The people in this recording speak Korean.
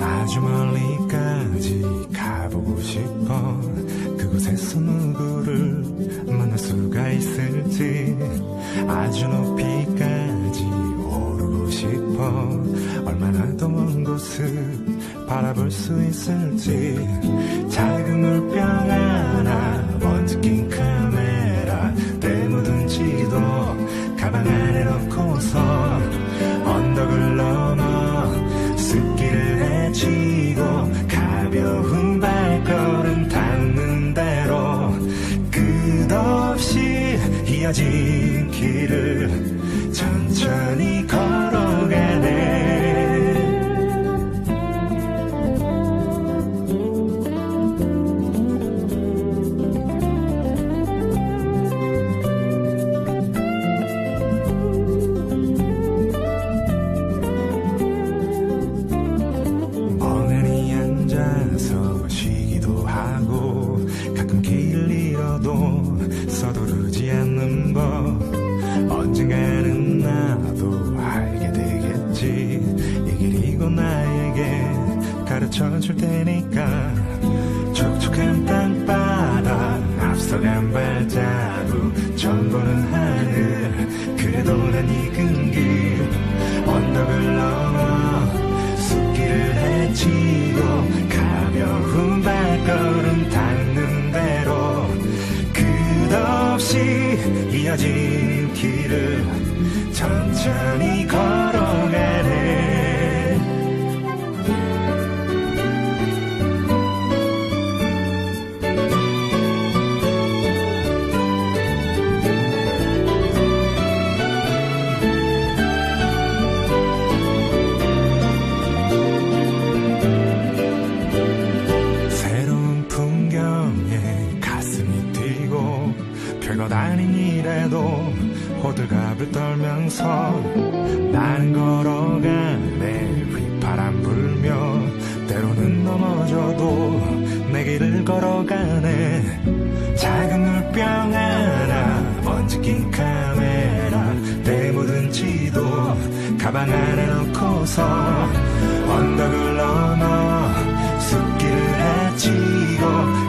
아주 멀리까지 가보고 싶어. 그곳에서 누구를 얼마나 더 먼 곳을 바라볼 수 있을지. 작은 물병 하나 먼지 낀 카메라 때 묻은 지도 가방 안에 넣고서 언덕을 넘어 습기를 헤치고 가벼운 발걸음 닿는 대로 끝없이 이어진 길을 쉬기도 하고 가끔 길을 잃어도 서두르지 않는 법. 언젠가는 나도 알게 되겠지. 이 길이 곧 나에게 가르쳐 줄 테니까. 촉촉한 땅바닥 앞서간 발자국 보는 하늘 그래도 난 익은 길 언덕을 넘어 숲길을 헤치 끝없이 이어진 길을 천천히 걸어 별것 아닌 일에도 호들갑을 떨면서 나는 걸어가네. 휘파람 불며 때로는 넘어져도 내 길을 걸어가네. 작은 물병 하나 낀 카메라 때 묻은 지도 가방 안에 넣고서 언덕을 넘어 숲길을 헤치고